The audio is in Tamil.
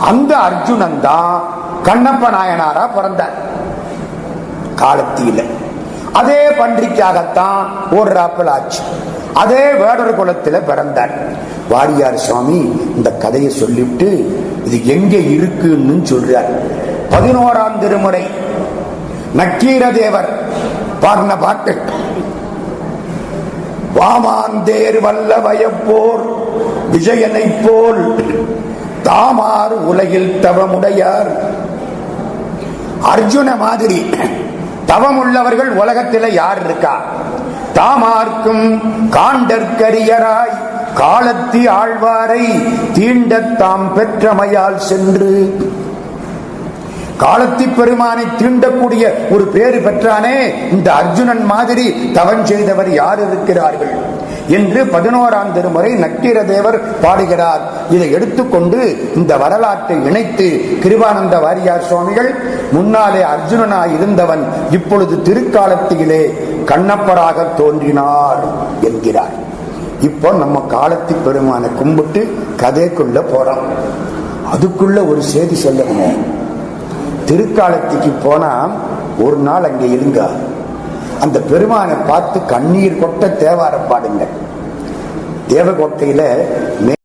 அந்த அர்ஜுனன் தான் கண்ணப்ப நாயனாரா பிறந்தார். காலத்தில. அதே பன்றிக்காகத்தான் ஓடுறாப்பல் ஆச்சு. அதே வேடர் குலத்துல பிறந்தார். வாரியார் சுவாமி இந்த கதையை சொல்லிவிட்டு இது எங்க இருக்குன்னு சொல்றார். பதினோராம் திருமுறை நக்கீரதேவர் பாடின பாட்டு. வாமாந்தேர் வல்ல வயப்போர் விஜயனைப் போல் தாமார் உலகில் தவமுடையார். அர்ஜுன மாதிரி. தவம் உள்ளவர்கள் உலகத்தில் யார் இருக்கா? தாமார்க்கும் காண்டற்கரியராய் காலத்தி ஆழ்வாரை தீண்டத் தாம் பெற்றமையால் சென்று. காலத்தி பெருமானை தீண்டக்கூடிய ஒரு பேரு பெற்றானே இந்த அர்ஜுனன் மாதிரி தவம் செய்தவர் யார் இருக்கிறார்கள்? என்று பதினோராம் திருமுறை நக்கீர தேவர் பாடுகிறார். இதை எடுத்துக்கொண்டு இந்த வரலாற்றை இணைத்து கிருபானந்த வாரியார் சுவாமிகள் முன்னாலே அர்ஜுனனாய் இருந்தவன் இப்பொழுது திருக்காலத்திலே கண்ணப்பராக தோன்றினார் என்கிறார். இப்போ நம்ம காலத்து பெருமானை கும்பிட்டு கதைக்குள்ள போறோம். அதுக்குள்ள ஒரு செய்தி சொல்லணும். திருக்காலத்துக்கு போனா ஒரு நாள் அங்கே இருங்க. அந்த பெருமானை பார்த்து கண்ணீர் கொட்ட தேவார பாடுங்க தேவகோட்டையில மே